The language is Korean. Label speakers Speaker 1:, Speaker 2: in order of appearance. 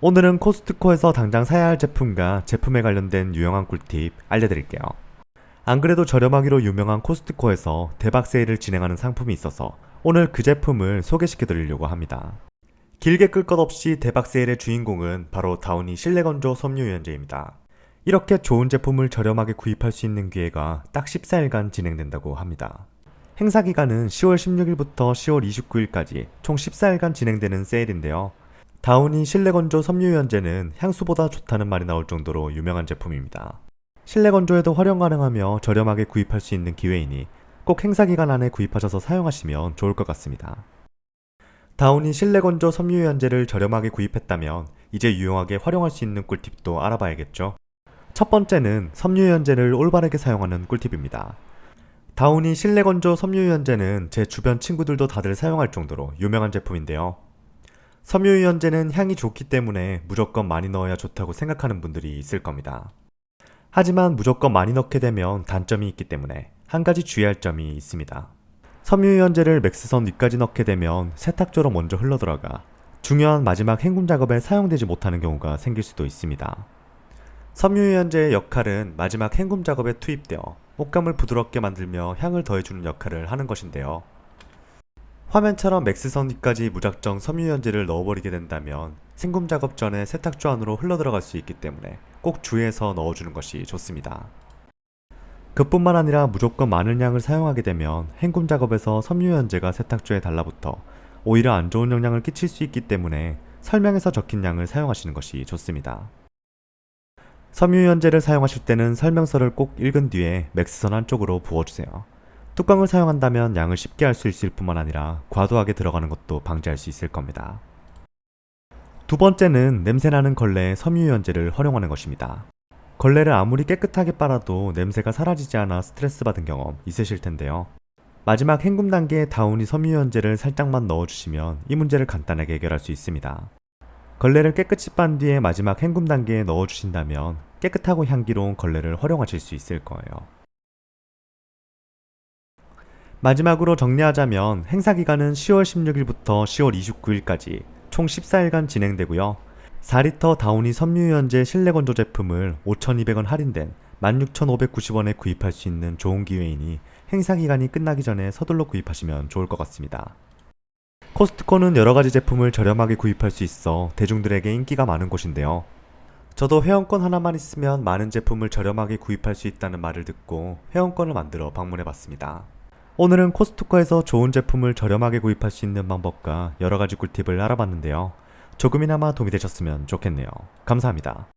Speaker 1: 오늘은 코스트코에서 당장 사야 할 제품과 제품에 관련된 유용한 꿀팁 알려드릴게요. 안 그래도 저렴하기로 유명한 코스트코에서 대박 세일을 진행하는 상품이 있어서 오늘 그 제품을 소개시켜 드리려고 합니다. 길게 끌 것 없이 대박 세일의 주인공은 바로 다우니 실내 건조 섬유 유연제입니다. 이렇게 좋은 제품을 저렴하게 구입할 수 있는 기회가 딱 14일간 진행된다고 합니다. 행사 기간은 10월 16일부터 10월 29일까지 총 14일간 진행되는 세일인데요. 다우니 실내 건조 섬유 유연제는 향수보다 좋다는 말이 나올 정도로 유명한 제품입니다. 실내 건조에도 활용 가능하며 저렴하게 구입할 수 있는 기회이니 꼭 행사 기간 안에 구입하셔서 사용하시면 좋을 것 같습니다. 다우니 실내 건조 섬유 유연제를 저렴하게 구입했다면 이제 유용하게 활용할 수 있는 꿀팁도 알아봐야겠죠. 첫 번째는 섬유 유연제를 올바르게 사용하는 꿀팁입니다. 다우니 실내 건조 섬유 유연제는 제 주변 친구들도 다들 사용할 정도로 유명한 제품인데요. 섬유 유연제는 향이 좋기 때문에 무조건 많이 넣어야 좋다고 생각하는 분들이 있을 겁니다. 하지만 무조건 많이 넣게 되면 단점이 있기 때문에 한 가지 주의할 점이 있습니다. 섬유유연제를 맥스선 위까지 넣게 되면 세탁조로 먼저 흘러들어가 중요한 마지막 헹굼 작업에 사용되지 못하는 경우가 생길 수도 있습니다. 섬유유연제의 역할은 마지막 헹굼 작업에 투입되어 옷감을 부드럽게 만들며 향을 더해주는 역할을 하는 것인데요. 화면처럼 맥스선 위까지 무작정 섬유유연제를 넣어버리게 된다면 헹굼 작업 전에 세탁조 안으로 흘러들어갈 수 있기 때문에 꼭 주의해서 넣어주는 것이 좋습니다. 그뿐만 아니라 무조건 많은 양을 사용하게 되면 헹굼 작업에서 섬유유연제가 세탁조에 달라붙어 오히려 안 좋은 영향을 끼칠 수 있기 때문에 설명에서 적힌 양을 사용하시는 것이 좋습니다. 섬유유연제를 사용하실 때는 설명서를 꼭 읽은 뒤에 맥스선 안쪽으로 부어주세요. 뚜껑을 사용한다면 양을 쉽게 할 수 있을 뿐만 아니라 과도하게 들어가는 것도 방지할 수 있을 겁니다. 두 번째는 냄새나는 걸레에 섬유유연제를 활용하는 것입니다. 걸레를 아무리 깨끗하게 빨아도 냄새가 사라지지 않아 스트레스 받은 경험 있으실 텐데요. 마지막 헹굼 단계에 다우니 섬유유연제를 살짝만 넣어주시면 이 문제를 간단하게 해결할 수 있습니다. 걸레를 깨끗이 빤 뒤에 마지막 헹굼 단계에 넣어주신다면 깨끗하고 향기로운 걸레를 활용하실 수 있을 거예요. 마지막으로 정리하자면 행사 기간은 10월 16일부터 10월 29일까지 총 14일간 진행되고요. 4리터 다우니 섬유유연제 실내 건조 제품을 5,200원 할인된 16,590원에 구입할 수 있는 좋은 기회이니 행사 기간이 끝나기 전에 서둘러 구입하시면 좋을 것 같습니다. 코스트코는 여러 가지 제품을 저렴하게 구입할 수 있어 대중들에게 인기가 많은 곳인데요. 저도 회원권 하나만 있으면 많은 제품을 저렴하게 구입할 수 있다는 말을 듣고 회원권을 만들어 방문해 봤습니다. 오늘은 코스트코에서 좋은 제품을 저렴하게 구입할 수 있는 방법과 여러 가지 꿀팁을 알아봤는데요. 조금이나마 도움이 되셨으면 좋겠네요. 감사합니다.